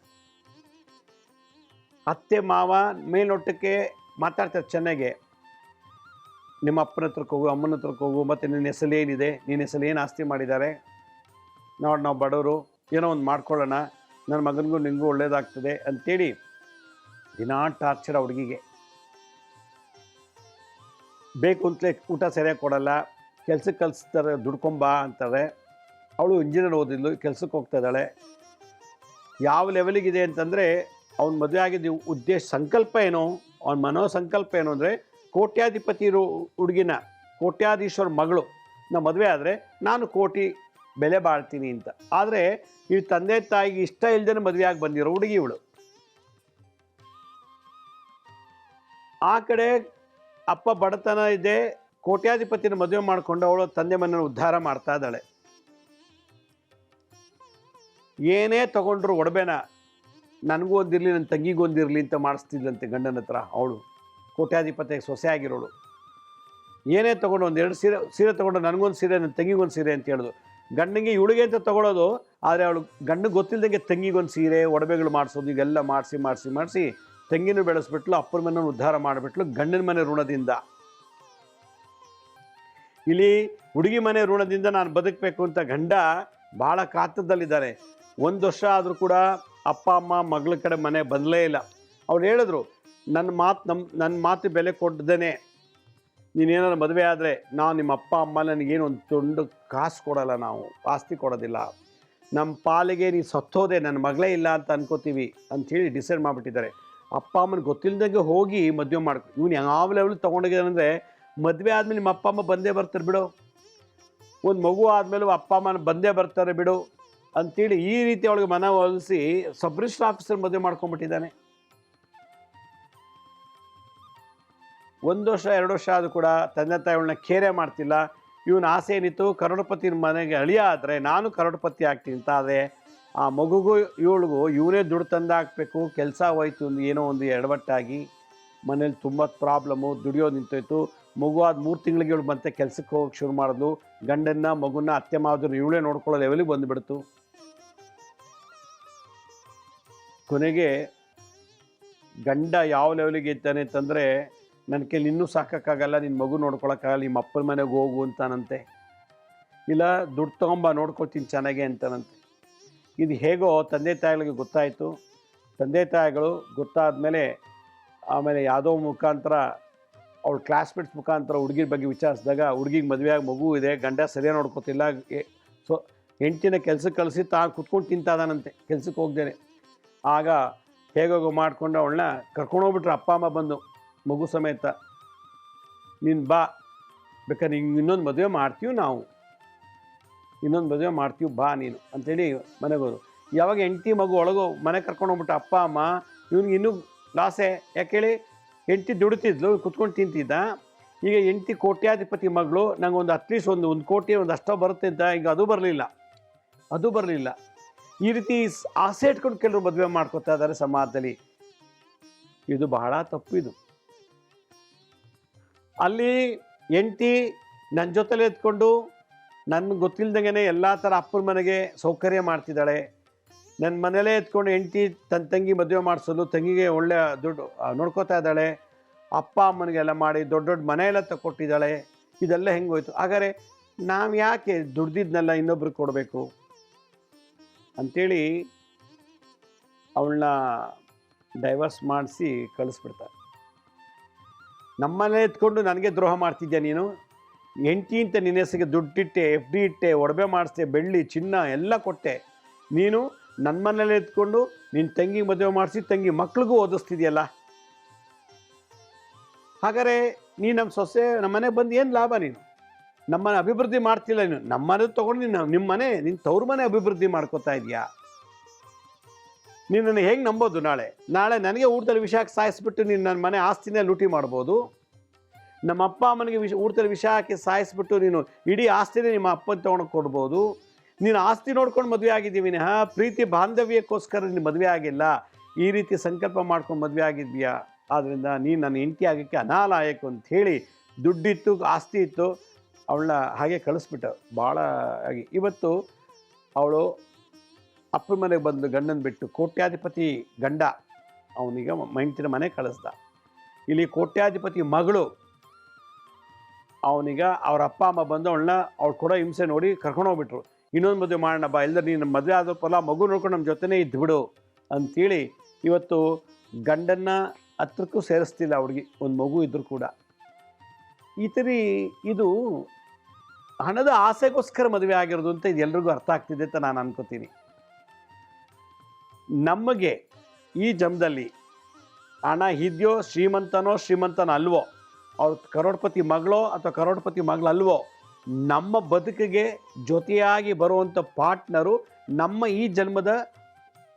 ಅತ್ತೆ ಮಾವ ಮೇಲ್ನೋಟಕ್ಕೆ ಮಾತಾಡ್ತಾರೆ ಚೆನ್ನಾಗೆ. ನಿಮ್ಮ ಅಪ್ಪನ ಹತ್ರಕ್ಕೆ ಹೋಗು, ಅಮ್ಮನ ಹತ್ರಕ್ಕೆ ಹೋಗು, ಮತ್ತು ನಿನ್ನ ಹೆಸರು ಏನಿದೆ? ನಿನ್ನ ಹೆಸಲು ಏನು ಆಸ್ತಿ ಮಾಡಿದ್ದಾರೆ? ನೋಡಿ ನಾವು ಬಡವರು, ಏನೋ ಒಂದು ಮಾಡ್ಕೊಳ್ಳೋಣ. ನನ್ನ ಮಗನಿಗೂ ನಿನಗೂ ಒಳ್ಳೇದಾಗ್ತದೆ ಅಂತೇಳಿ ದಿನಾ ಟಾರ್ಚರ್ ಹುಡುಗಿಗೆ. ಬೇಕು ಅಂತಲೇ ಊಟ ಸರಿಯಾಗಿ ಕೊಡಲ್ಲ, ಕೆಲ್ಸಕ್ಕೆ ಕಲಿಸ್ತಾರೆ ದುಡ್ಕೊಂಬ ಅಂತಾರೆ. ಅವಳು ಇಂಜಿನಿಯರ್ ಓದಿದ್ಲು, ಕೆಲ್ಸಕ್ಕೆ ಹೋಗ್ತಾ ಇದ್ದಾಳೆ. ಯಾವ ಲೆವೆಲಿಗಿದೆ ಅಂತಂದರೆ ಅವನ ಮದುವೆ ಆಗಿದ್ದ ಉದ್ದೇಶ, ಸಂಕಲ್ಪ ಏನು? ಅವನ ಮನೋ ಸಂಕಲ್ಪ ಏನು ಅಂದರೆ ಕೋಟ್ಯಾಧಿಪತಿ ಇರೋ ಹುಡುಗಿನ, ಕೋಟ್ಯಾಧೀಶ್ವರ ಮಗಳು, ನಾ ಮದುವೆ ಆದರೆ ನಾನು ಕೋಟಿ ಬೆಲೆ ಬಾಳ್ತೀನಿ ಅಂತ. ಆದರೆ ಈ ತಂದೆ ತಾಯಿಗೆ ಇಷ್ಟ ಇಲ್ದೇ ಮದುವೆ ಆಗಿ ಬಂದಿರೋ ಹುಡುಗಿ ಇವಳು. ಆ ಕಡೆ ಅಪ್ಪ ಬಡತನ ಇದೆ, ಕೋಟ್ಯಾಧಿಪತಿನ ಮದುವೆ ಮಾಡಿಕೊಂಡು ಅವಳು ತಂದೆ ಮನೆಯನ್ನು ಉದ್ಧಾರ ಮಾಡ್ತಾ ಇದ್ದಾಳೆ. ಏನೇ ತಗೊಂಡ್ರು ಒಡಬೇನ, ನನಗೂ ಒಂದಿರಲಿ ನನ್ನ ತಂಗಿಗೂ ಒಂದಿರಲಿ ಅಂತ ಮಾಡಿಸ್ತಿದ್ಲಂತೆ ಗಂಡನ ಹತ್ರ ಅವಳು. ಕೋಟ್ಯಾಧಿಪತಿಗೆ ಸೊಸೆ ಆಗಿರೋಳು. ಏನೇ ತೊಗೊಂಡು ಒಂದು ಎರಡು ಸೀರೆ ಸೀರೆ ತೊಗೊಂಡು ನನಗೊಂದು ಸೀರೆ ನನ್ನ ತಂಗಿಗೊಂದು ಸೀರೆ ಅಂತ ಹೇಳೋದು. ಗಂಡನಿಗೆ ಇವಳಿಗೆ ಅಂತ ತಗೊಳ್ಳೋದು ಆದರೆ ಅವಳು ಗಂಡು ಗೊತ್ತಿಲ್ಲದಂಗೆ ತಂಗಿಗೊಂದು ಸೀರೆ, ಒಡವೆಗಳು ಮಾಡಿಸೋದು ಇವೆಲ್ಲ ಮಾಡಿಸಿ ಮಾಡಿಸಿ ಮಾಡಿಸಿ ತೆಂಗಿನ ಬೆಳೆಸ್ಬಿಟ್ಲು, ಅಪ್ಪನ ಮನೆಯನ್ನು ಉದ್ಧಾರ ಮಾಡಿಬಿಟ್ಲು ಗಂಡನ ಮನೆ ಋಣದಿಂದ. ಇಲ್ಲಿ ಹುಡುಗಿ ಮನೆ ಋಣದಿಂದ ನಾನು ಬದುಕಬೇಕು ಅಂತ ಗಂಡ ಭಾಳ ಕಾತದಲ್ಲಿದ್ದಾರೆ ಒಂದು ವರ್ಷ ಆದರೂ ಕೂಡ ಅಪ್ಪ, ಅಮ್ಮ, ಮಗಳ ಕಡೆ ಮನೆ ಬಂದಲೇ ಇಲ್ಲ. ಅವ್ರು ಹೇಳಿದ್ರು, ನನ್ನ ಮಾತು ನಮ್ಮ ನನ್ನ ಮಾತು ಬೆಲೆ ಕೊಡ್ದೇನೆ ನೀನೇನಾದ್ರು ಮದುವೆ ಆದರೆ ನಾವು ನಿಮ್ಮ ಅಪ್ಪ, ಅಮ್ಮ ನನಗೇನು ಒಂದು ತುಂಡು ಕಾಸು ಕೊಡಲ್ಲ ನಾವು. ಆಸ್ತಿ ಕೊಡೋದಿಲ್ಲ. ನಮ್ಮ ಪಾಲಿಗೆ ನೀ ಸತ್ತೋದೆ ನನ್ನ ಮಗಳೇ ಇಲ್ಲ ಅಂತ ಅನ್ಕೋತೀವಿ ಅಂಥೇಳಿ ಡಿಸೈಡ್ ಮಾಡಿಬಿಟ್ಟಿದ್ದಾರೆ. ಅಪ್ಪ, ಅಮ್ಮನ ಗೊತ್ತಿಲ್ಲದಂಗೆ ಹೋಗಿ ಮದುವೆ ಮಾಡ್ಕೊ, ಇವ್ನು ಯಾವ ಲೆವೆಲ್ ತೊಗೊಂಡೋಗಿದ್ದಾನಂದರೆ ಮದುವೆ ಆದಮೇಲೆ ನಿಮ್ಮ ಅಪ್ಪ, ಅಮ್ಮ ಬಂದೇ ಬರ್ತಾರೆ ಬಿಡು. ಒಂದು ಮಗು ಆದಮೇಲೂ ಅಪ್ಪ, ಅಮ್ಮನ ಬಂದೇ ಬರ್ತಾರೆ ಬಿಡು ಅಂಥೇಳಿ ಈ ರೀತಿ ಅವಳಿಗೆ ಮನ ಒಲಿಸಿ ಸಬ್ ಆಫೀಸರ್ ಮದುವೆ ಮಾಡ್ಕೊಂಡ್ಬಿಟ್ಟಿದ್ದಾನೆ. ಒಂದು ವರ್ಷ, ಎರಡು ವರ್ಷ ಆದರೂ ಕೂಡ ತಂದೆ ತಾಯಿಗಳನ್ನ ಕೇರೆ ಮಾಡ್ತಿಲ್ಲ. ಇವನ ಆಸೆ ಏನಿತ್ತು ಕರೋಡಪತಿ ಮನೆಗೆ ಅಳಿಯ ಆದರೆ ನಾನು ಕರೋಡಪತಿ ಆಗ್ತೀನಿ ಅಂತ. ಆದರೆ ಆ ಮಗುಗೂ, ಇವಳಿಗೂ ಇವನೇ ದುಡ್ಡು ತಂದು ಹಾಕಬೇಕು ಕೆಲಸ ಹೋಯ್ತು ಒಂದು ಏನೋ ಒಂದು ಎಡವಟ್ಟಾಗಿ. ಮನೇಲಿ ತುಂಬ ಪ್ರಾಬ್ಲಮ್ಮು ದುಡಿಯೋದು ನಿಂತೋಯ್ತು. ಮಗು ಆದ ಮೂರು ತಿಂಗಳಿಗೆ ಇವಳು ಮತ್ತೆ ಕೆಲಸಕ್ಕೆ ಹೋಗಕ್ಕೆ ಶುರು ಮಾಡಿದ್ಲು. ಗಂಡನ್ನ ಮಗುನ ಅತ್ತೆ ಮಾವದ್ರು ಇವಳೇ ನೋಡ್ಕೊಳ್ಳೋ ಲೆವೆಲಿಗೆ ಬಂದುಬಿಡ್ತು. ಕೊನೆಗೆ ಗಂಡ ಯಾವ ಲೆವೆಲಿಗೆ ಇದ್ದಾನೆ ಅಂತಂದರೆ ನನ್ನ ಕೈಲಿ ಇನ್ನೂ ಸಾಕೋಕ್ಕಾಗಲ್ಲ ನಿನ್ನ ಮಗು ನೋಡ್ಕೊಳಕ್ಕಾಗಲ್ಲ, ನಿಮ್ಮ ಅಪ್ಪನ ಮನೆಗೆ ಹೋಗು ಅಂತಾನಂತೆ. ಇಲ್ಲ, ದುಡ್ಡು ತೊಗೊಂಬ ನೋಡ್ಕೊಳ್ತೀನಿ ಚೆನ್ನಾಗೆ ಅಂತಾನಂತೆ. ಇದು ಹೇಗೋ ತಂದೆ ತಾಯಿಗಳಿಗೆ ಗೊತ್ತಾಯಿತು. ತಂದೆ ತಾಯಿಗಳು ಗೊತ್ತಾದ ಮೇಲೆ ಆಮೇಲೆ ಯಾವುದೋ ಮುಖಾಂತರ ಅವ್ಳ ಕ್ಲಾಸ್ಮೇಟ್ಸ್ ಮುಖಾಂತರ ಹುಡುಗಿರ ಬಗ್ಗೆ ವಿಚಾರಿಸಿದಾಗ, ಹುಡುಗಿಗೆ ಮದುವೆಯಾಗಿ ಮಗು ಇದೆ, ಗಂಡ ಸರಿಯಾಗಿ ನೋಡ್ಕೋತಿಲ್ಲ ಸೊ, ಹೆಂಡತಿನ ಕೆಲ್ಸಕ್ಕೆ ಕಳಿಸಿ ತಾನು ಕುತ್ಕೊಂಡು ತಿಂತಾದಾನಂತೆ ಕೆಲ್ಸಕ್ಕೆ ಹೋಗ್ದೇನೆ. ಆಗ ಹೇಗೋ ಮಾಡಿಕೊಂಡು ಅವಳನ್ನ ಕರ್ಕೊಂಡೋಗ್ಬಿಟ್ರೆ ಅಪ್ಪ, ಅಮ್ಮ ಬಂದು. ಮಗು ಸಮೇತ. ನೀನು ಬಾ, ಬೇಕಾದ್ರೆ ಹಿಂಗೆ ಇನ್ನೊಂದು ಮದುವೆ ಮಾಡ್ತೀವಿ ನಾವು. ಇನ್ನೊಂದು ಮದುವೆ ಮಾಡ್ತೀವಿ ಬಾ ನೀನು, ಅಂತೇಳಿ ಮನೆಗೆ ಹೋದ್ರು ಯಾವಾಗ ಹೆಂಡ್ತಿ ಮಗು ಒಳಗೆ ಮನೆ ಕರ್ಕೊಂಡು ಹೋಗ್ಬಿಟ್ಟು ಅಪ್ಪ, ಅಮ್ಮ, ಇವ್ನಿಗೆ ಇನ್ನೂ ಲಾಸೆ. ಹೇಳಿ ಹೆಂಡ್ತಿ ದುಡಿತಿದ್ಲು, ಕುತ್ಕೊಂಡು ತಿಂತಿದ್ದ. ಈಗ ಹೆಂಡ್ತಿ ಕೋಟ್ಯಾಧಿಪತಿ ಮಗಳು, ನಂಗೆ ಒಂದು ಅಟ್ಲೀಸ್ಟ್ ಒಂದು ಒಂದು ಕೋಟಿ ಒಂದು ಅಷ್ಟೋ ಬರುತ್ತೆ ಅಂತ ಈಗ ಅದು ಬರಲಿಲ್ಲ. ಅದು ಬರಲಿಲ್ಲ. ಈ ರೀತಿ ಆಸೆ ಇಟ್ಕೊಂಡು ಕೆಲವರು ಮದುವೆ ಮಾಡ್ಕೊತಾ ಇದ್ದಾರೆ ಸಮಾಜದಲ್ಲಿ. ಇದು ಬಹಳ ತಪ್ಪು ಇದು. ಅಲ್ಲಿ ಹೆಂಡ್ತಿ ನನ್ನ ಜೊತೆಲೆ ಎತ್ಕೊಂಡು ನನ್ಗೆ ಗೊತ್ತಿಲ್ದಂಗೆ ಎಲ್ಲ ಥರ ಅಪ್ಪನ ಮನೆಗೆ ಸೌಕರ್ಯ ಮಾಡ್ತಿದ್ದಾಳೆ. ನನ್ನ ಮನೇಲೇ ಎತ್ಕೊಂಡು ಹೆಂಡ್ತಿ ತನ್ನ ತಂಗಿ ಮದುವೆ ಮಾಡಿಸೋದು ತಂಗಿಗೆ ಒಳ್ಳೆಯ ದುಡ್ಡು ನೋಡ್ಕೋತಾ ಇದ್ದಾಳೆ. ಅಪ್ಪ ಅಮ್ಮನಿಗೆಲ್ಲ ಮಾಡಿ ದೊಡ್ಡ ದೊಡ್ಡ ಮನೆಯೆಲ್ಲ ತಗೊಟ್ಟಿದ್ದಾಳೆ ಇದೆಲ್ಲ ಹೆಂಗೋಯ್ತು? ಹಾಗಾದರೆ ನಾವು ಯಾಕೆ ದುಡ್ದಿದ್ನೆಲ್ಲ ಇನ್ನೊಬ್ರಿಗೆ ಕೊಡಬೇಕು? ಅಂಥೇಳಿ ಅವಳನ್ನ ಡೈವರ್ಸ್ ಮಾಡಿಸಿ ಕಳಿಸ್ಬಿಡ್ತಾರೆ. ನಮ್ಮನೆ ಎತ್ಕೊಂಡು ನನಗೆ ದ್ರೋಹ ಮಾಡ್ತಿದ್ದೆ ನೀನು? ಎಂಟಿ ಅಂತ ನಿನ್ನ ಹೆಸರಿಗೆ ದುಡ್ಡಿಟ್ಟೆ ಎಫ್ ಡಿ ಇಟ್ಟೆ, ಒಡವೆ ಮಾಡಿಸ್ದೆ, ಬೆಳ್ಳಿ, ಚಿನ್ನ ಎಲ್ಲ ಕೊಟ್ಟೆ. ನೀನು ನನ್ನ ಮನೇಲಿ ಎತ್ಕೊಂಡು ನಿನ್ನ ತಂಗಿ ಮದುವೆ ಮಾಡಿಸಿ ತಂಗಿ ಮಕ್ಳಿಗೂ ಓದಿಸ್ತಿದೆಯಲ್ಲ? ಹಾಗಾದರೆ ನೀ ನಮ್ಮ ಸೊಸೆ, ನಮ್ಮ ಮನೆಗೆ ಬಂದು ಏನು ಲಾಭ ನೀನು? ನಮ್ಮನೆ ಅಭಿವೃದ್ಧಿ ಮಾಡ್ತಿಲ್ಲ ನೀನು. ನಮ್ಮ ಮನೆ ತೊಗೊಂಡು ನೀನು ನಿಮ್ಮ ಮನೆ ನಿನ್ನ ತವ್ರ ಮನೆ ಅಭಿವೃದ್ಧಿ ಮಾಡ್ಕೋತಾ ಇದೆಯಾ? ನೀನನ್ನು ಹೆಂಗೆ ನಂಬೋದು ನಾಳೆ? ನಾಳೆ ನನಗೆ ಊಟದಲ್ಲಿ ವಿಷ ಹಾಕಿ ಸಾಯಿಸ್ಬಿಟ್ಟು ನೀನು ನನ್ನ ಮನೆ ಆಸ್ತಿನೇ ಲೂಟಿ ಮಾಡ್ಬೋದು? ನಮ್ಮ ಅಪ್ಪ ಅಮ್ಮನಿಗೆ ವಿಷ, ಊಟದಲ್ಲಿ ವಿಷ ಹಾಕಿ ಸಾಯಿಸ್ಬಿಟ್ಟು ನೀನು ಇಡೀ ಆಸ್ತಿನೇ ನಿಮ್ಮ ಅಪ್ಪನ ತೊಗೊಂಡು ಕೊಡ್ಬೋದು. ನೀನು ಆಸ್ತಿ ನೋಡ್ಕೊಂಡು ಮದುವೆ ಆಗಿದ್ದೀವಿ ವಿನಃ ಪ್ರೀತಿ ಬಾಂಧವ್ಯಕ್ಕೋಸ್ಕರ ನೀನು ಮದುವೆ ಆಗಿಲ್ಲ. ಈ ರೀತಿ ಸಂಕಲ್ಪ ಮಾಡ್ಕೊಂಡು ಮದುವೆ ಆಗಿದ್ಯಾ? ಆದ್ದರಿಂದ ನೀನು ನನ್ನ ಹೆಂಡತಿ ಆಗೋಕ್ಕೆ ಅನಾಲಾಯಕ ಅಂತ ಹೇಳಿ ದುಡ್ಡಿತ್ತು, ಆಸ್ತಿ ಇತ್ತು, ಅವಳನ್ನ ಹಾಗೆ ಕಳಿಸ್ಬಿಟ್ಟ. ಭಾಳ ಆಗಿ. ಇವತ್ತು ಅವಳು ಅಪ್ಪನ ಮನೆಗೆ ಬಂದು ಗಂಡನ ಬಿಟ್ಟು ಕೋಟ್ಯಾಧಿಪತಿ ಗಂಡ ಅವನಿಗೆ ಮೈಂತಿನ ಮನೆ ಕಳಿಸ್ದ. ಇಲ್ಲಿ ಕೋಟ್ಯಾಧಿಪತಿ ಮಗಳು ಅವನಿಗ ಅವ್ರ ಅಪ್ಪ, ಅಮ್ಮ ಬಂದು ಅವಳನ್ನ ಅವ್ಳು ಕೊಡೋ ಹಿಂಸೆ ನೋಡಿ ಕರ್ಕೊಂಡು ಹೋಗ್ಬಿಟ್ರು. ಇನ್ನೊಂದು ಮದುವೆ ಮಾಡೋಣ ಬಾ ಎಲ್ಲರೂ ನೀನು ಮದುವೆ ಆದ ಫಲ ಮಗು ನೋಡ್ಕೊಂಡು ನಮ್ಮ ಜೊತೆನೇ ಇದ್ದು ಬಿಡು ಅಂಥೇಳಿ ಇವತ್ತು ಗಂಡನ್ನ ಹತ್ರಕ್ಕೂ ಸೇರಿಸ್ತಿಲ್ಲ ಅವ್ರಿಗೆ ಒಂದು ಮಗು ಇದ್ದರೂ ಕೂಡ. ಈ ಇದು ಹಣದ ಆಸೆಗೋಸ್ಕರ ಮದುವೆ ಆಗಿರೋದು ಅಂತ ಇದು ಎಲ್ರಿಗೂ ಅರ್ಥ ಆಗ್ತಿದೆ ಅಂತ ನಾನು ಅನ್ಕೋತೀನಿ. ನಮಗೆ ಈ ಜನ್ಮದಲ್ಲಿ ಹಣ ಇದೆಯೋ, ಶ್ರೀಮಂತನೋ, ಶ್ರೀಮಂತನ ಅಲ್ವೋ, ಅವ್ರ ಕರೋಡ್ಪತಿ ಮಗಳೋ ಅಥವಾ ಕರೋಡ್ಪತಿ ಮಗಳಲ್ವೋ ನಮ್ಮ ಬದುಕಿಗೆ ಜೊತೆಯಾಗಿ ಬರುವಂಥ ಪಾರ್ಟ್ನರು ನಮ್ಮ ಈ ಜನ್ಮದ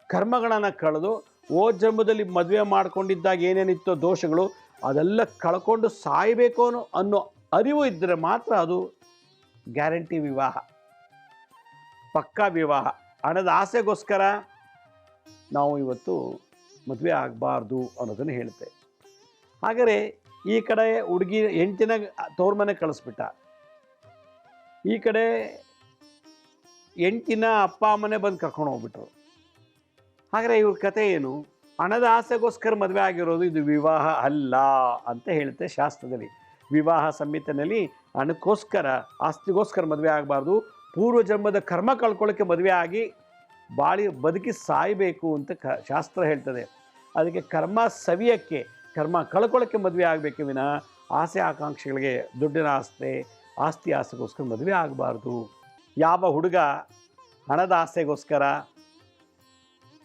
ಕರ್ಮಗಳನ್ನು ಕಳೆದು, ಓ ಜನ್ಮದಲ್ಲಿ ಮದುವೆ ಮಾಡ್ಕೊಂಡಿದ್ದಾಗ ಏನೇನಿತ್ತೋ ದೋಷಗಳು, ಅದೆಲ್ಲ ಕಳ್ಕೊಂಡು ಸಾಯಬೇಕು ಅನ್ನೋ ಅನ್ನೋ ಅರಿವು ಇದ್ದರೆ ಮಾತ್ರ ಅದು ಗ್ಯಾರಂಟಿ ವಿವಾಹ. ಪಕ್ಕಾ ವಿವಾಹ. ಹಣದ ಆಸೆಗೋಸ್ಕರ ನಾವು ಇವತ್ತು ಮದುವೆ ಆಗಬಾರ್ದು ಅನ್ನೋದನ್ನು ಹೇಳುತ್ತೆ. ಹಾಗರೆ ಈ ಕಡೆ ಹುಡುಗಿ ಹೆಂಡ್ತಿನ ತವ್ರ ಮನೆ ಕಳಿಸ್ಬಿಟ್ಟ. ಈ ಕಡೆ ಎಂಟಿನ ಅಪ್ಪ ಅಮ್ಮನೆ ಬಂದು ಕರ್ಕೊಂಡು ಹೋಗ್ಬಿಟ್ರು. ಹಾಗಾದರೆ ಇವ್ರ ಕತೆ ಏನು? ಹಣದ ಆಸೆಗೋಸ್ಕರ ಮದುವೆ ಆಗಿರೋದು ಇದು ವಿವಾಹ ಅಲ್ಲ ಅಂತ ಹೇಳುತ್ತೆ ಶಾಸ್ತ್ರದಲ್ಲಿ. ವಿವಾಹ ಸಂಹಿತೆಯಲ್ಲಿ ಹಣಕ್ಕೋಸ್ಕರ, ಆಸ್ತಿಗೋಸ್ಕರ ಮದುವೆ ಆಗಬಾರ್ದು. ಪೂರ್ವ ಜನ್ಮದ ಕರ್ಮ ಕಳ್ಕೊಳ್ಳೋಕ್ಕೆ ಮದುವೆ ಆಗಿ ಬಾಳಿ ಬದುಕಿ ಸಾಯಬೇಕು ಅಂತ ಕ ಶಾಸ್ತ್ರ ಹೇಳ್ತದೆ. ಅದಕ್ಕೆ ಕರ್ಮ ಸವಿಯಕ್ಕೆ, ಕರ್ಮ ಕಳ್ಕೊಳ್ಳೋಕ್ಕೆ ಮದುವೆ ಆಗಬೇಕು ವಿನ, ಆಸೆ ಆಕಾಂಕ್ಷೆಗಳಿಗೆ ದುಡ್ಡಿನ ಆಸ್ತಿ ಆಸ್ತಿ ಆಸೆಗೋಸ್ಕರ ಮದುವೆ ಆಗಬಾರ್ದು. ಯಾವ ಹುಡುಗ ಹಣದ ಆಸೆಗೋಸ್ಕರ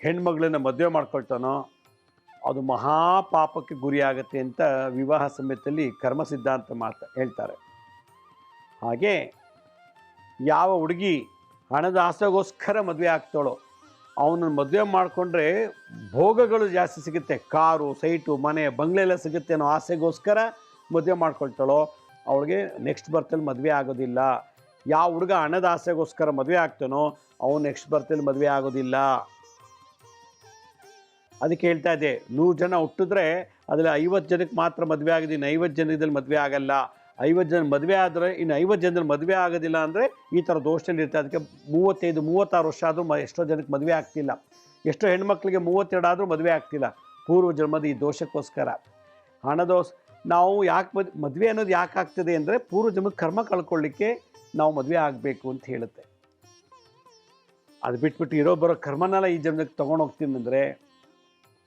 ಹೆಣ್ಮಗಳನ್ನ ಮದುವೆ ಮಾಡ್ಕೊಳ್ತಾನೋ, ಅದು ಮಹಾಪಾಪಕ್ಕೆ ಗುರಿಯಾಗತ್ತೆ ಅಂತ ವಿವಾಹ ಸಮೇತದಲ್ಲಿ ಕರ್ಮ ಸಿದ್ಧಾಂತ ಮಾತ ಹೇಳ್ತಾರೆ. ಹಾಗೆ ಯಾವ ಹುಡುಗಿ ಹಣದ ಆಸೆಗೋಸ್ಕರ ಮದುವೆ ಆಗ್ತಾಳು, ಅವನನ್ನು ಮದುವೆ ಮಾಡಿಕೊಂಡ್ರೆ ಭೋಗಗಳು ಜಾಸ್ತಿ ಸಿಗುತ್ತೆ. ಕಾರು, ಸೈಟು, ಮನೆ ಬಂಗ್ಲೆ ಎಲ್ಲ ಸಿಗುತ್ತೆ ಅನ್ನೋ ಆಸೆಗೋಸ್ಕರ ಮದುವೆ ಮಾಡ್ಕೊಳ್ತಾಳೋ, ಅವಳಿಗೆ ನೆಕ್ಸ್ಟ್ ಬರ್ತಲ್ಲಿ ಮದುವೆ ಆಗೋದಿಲ್ಲ. ಯಾವ ಹುಡುಗ ಹಣದ ಆಸೆಗೋಸ್ಕರ ಮದುವೆ ಆಗ್ತಾನೋ, ಅವನು ನೆಕ್ಸ್ಟ್ ಬರ್ತಲ್ಲಿ ಮದುವೆ ಆಗೋದಿಲ್ಲ. ಅದಕ್ಕೆ ಹೇಳ್ತಾ ಇದ್ದೆ, ನೂರು ಜನ ಹುಟ್ಟಿದ್ರೆ ಅದರಲ್ಲಿ ಐವತ್ತು ಜನಕ್ಕೆ ಮಾತ್ರ ಮದುವೆ ಆಗಿದ್ದೀನಿ ಐವತ್ತು ಜನದಲ್ಲಿ ಮದುವೆ ಆಗಲ್ಲ. ಐವತ್ತು ಜನ ಮದುವೆ ಆದರೆ, ಇನ್ನು ಐವತ್ತು ಜನದಲ್ಲಿ ಮದುವೆ ಆಗೋದಿಲ್ಲ ಅಂದರೆ ಈ ಥರ ದೋಷದಲ್ಲಿ ಇರುತ್ತೆ ಅದಕ್ಕೆ ಮೂವತ್ತೈದು, ಮೂವತ್ತಾರು ವರ್ಷ ಆದರೂ ಮ, ಎಷ್ಟೋ ಜನಕ್ಕೆ ಮದುವೆ ಆಗ್ತಿಲ್ಲ. ಎಷ್ಟೋ ಹೆಣ್ಮಕ್ಳಿಗೆ ಮೂವತ್ತೆರಡು ಆದರೂ ಮದುವೆ ಆಗ್ತಿಲ್ಲ. ಪೂರ್ವ ಜನ್ಮದ ಈ ದೋಷಕ್ಕೋಸ್ಕರ. ಹಣದೋಸ್ ನಾವು ಯಾಕೆ ಮದ್, ಮದುವೆ ಅನ್ನೋದು ಯಾಕೆ ಆಗ್ತದೆ ಅಂದರೆ ಪೂರ್ವ ಜನ್ಮದ ಕರ್ಮ ಕಳ್ಕೊಳ್ಳಿಕ್ಕೆ ನಾವು ಮದುವೆ ಆಗಬೇಕು ಅಂತ ಹೇಳುತ್ತೆ. ಅದು ಬಿಟ್ಬಿಟ್ಟು ಇರೋ ಬರೋ ಕರ್ಮನೆಲ್ಲ ಈ ಜನ್ಮಕ್ಕೆ ತೊಗೊಂಡು ಹೋಗ್ತೀನಿ ಅಂದರೆ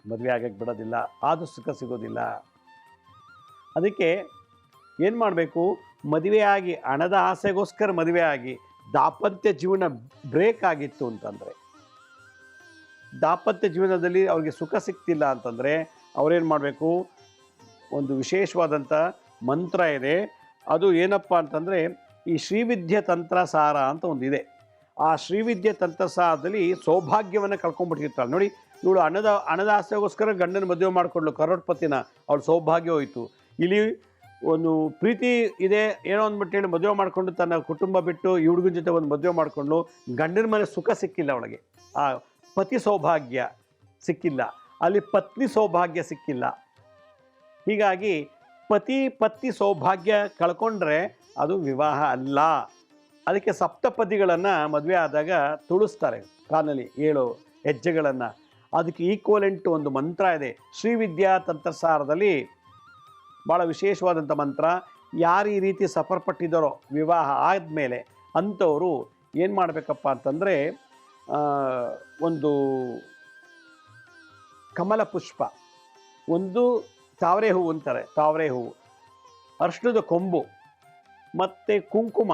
ಮದುವೆ ಆಗಕ್ಕೆ ಬಿಡೋದಿಲ್ಲ ಆದರೂ ಸುಖ ಸಿಗೋದಿಲ್ಲ. ಅದಕ್ಕೆ ಏನು ಮಾಡಬೇಕು? ಮದುವೆಯಾಗಿ ಹಣದ ಆಸೆಗೋಸ್ಕರ ಮದುವೆಯಾಗಿ ದಾಂಪತ್ಯ ಜೀವನ ಬ್ರೇಕ್ ಆಗಿತ್ತು ಅಂತಂದರೆ. ದಾಂಪತ್ಯ ಜೀವನದಲ್ಲಿ ಅವ್ರಿಗೆ ಸುಖ ಸಿಗ್ತಿಲ್ಲ ಅಂತಂದರೆ, ಅವರೇನು ಮಾಡಬೇಕು? ಒಂದು ವಿಶೇಷವಾದಂಥ ಮಂತ್ರ ಇದೆ. ಅದು ಏನಪ್ಪ ಅಂತಂದರೆ, ಈ ಶ್ರೀವಿದ್ಯೆ ತಂತ್ರಸಾರ ಅಂತ ಒಂದಿದೆ. ಆ ಶ್ರೀವಿದ್ಯೆ ತಂತ್ರಸಾರದಲ್ಲಿ ಸೌಭಾಗ್ಯವನ್ನು ಕಳ್ಕೊಂಡ್ಬಿಟ್ಟಿರ್ತಾಳೆ ನೋಡಿ, ಇವಳು ಹಣದ ಹಣದ ಆಸೆಗೋಸ್ಕರ ಗಂಡನ ಮದುವೆ ಮಾಡಿಕೊಂಡ್ಳು. ಕರೋಡ್ಪತಿನ ಅವಳು ಸೌಭಾಗ್ಯ ಹೋಯಿತು. ಇಲ್ಲಿ ಒಂದು ಪ್ರೀತಿ ಇದೆ, ಏನೋ ಅಂದ್ಬಿಟ್ಟು ಹೇಳಿ ಮದುವೆ ಮಾಡಿಕೊಂಡು ತನ್ನ ಕುಟುಂಬ ಬಿಟ್ಟು ಈ ಹುಡುಗನ ಜೊತೆ ಒಂದು ಮದುವೆ ಮಾಡಿಕೊಂಡು ಗಂಡನ ಮನೆ ಸುಖ ಸಿಕ್ಕಿಲ್ಲ ಅವಳಿಗೆ. ಆ ಪತಿ ಸೌಭಾಗ್ಯ ಸಿಕ್ಕಿಲ್ಲ. ಅಲ್ಲಿ ಪತ್ನಿ ಸೌಭಾಗ್ಯ ಸಿಕ್ಕಿಲ್ಲ. ಹೀಗಾಗಿ ಪತಿ ಪತ್ನಿ ಸೌಭಾಗ್ಯ ಕಳ್ಕೊಂಡ್ರೆ ಅದು ವಿವಾಹ ಅಲ್ಲ. ಅದಕ್ಕೆ ಸಪ್ತಪದಿಗಳನ್ನು ಮದುವೆ ಆದಾಗ ತುಳಿಸ್ತಾರೆ. ಕಾನಲ್ಲಿ ಏಳು ಹೆಜ್ಜೆಗಳನ್ನು. ಅದಕ್ಕೆ ಈಕ್ವಲೆಂಟ್ ಒಂದು ಮಂತ್ರ ಇದೆ. ಶ್ರೀವಿದ್ಯಾ ತಂತ್ರಸಾರದಲ್ಲಿ ಭಾಳ ವಿಶೇಷವಾದಂಥ ಮಂತ್ರ. ಯಾರು ಈ ರೀತಿ ಸಫರ್ಪಟ್ಟಿದ್ದಾರೋ ವಿವಾಹ ಆದಮೇಲೆ ಅಂಥವರು ಏನು ಮಾಡಬೇಕಪ್ಪ ಅಂತಂದರೆ ಒಂದು ಕಮಲ ಪುಷ್ಪ. ಒಂದು ತಾವರೆ ಹೂವು ಅಂತಾರೆ, ತಾವರೆ ಹೂವು. ಅರ್ಶಿಣದ ಕೊಂಬು ಮತ್ತು ಕುಂಕುಮ.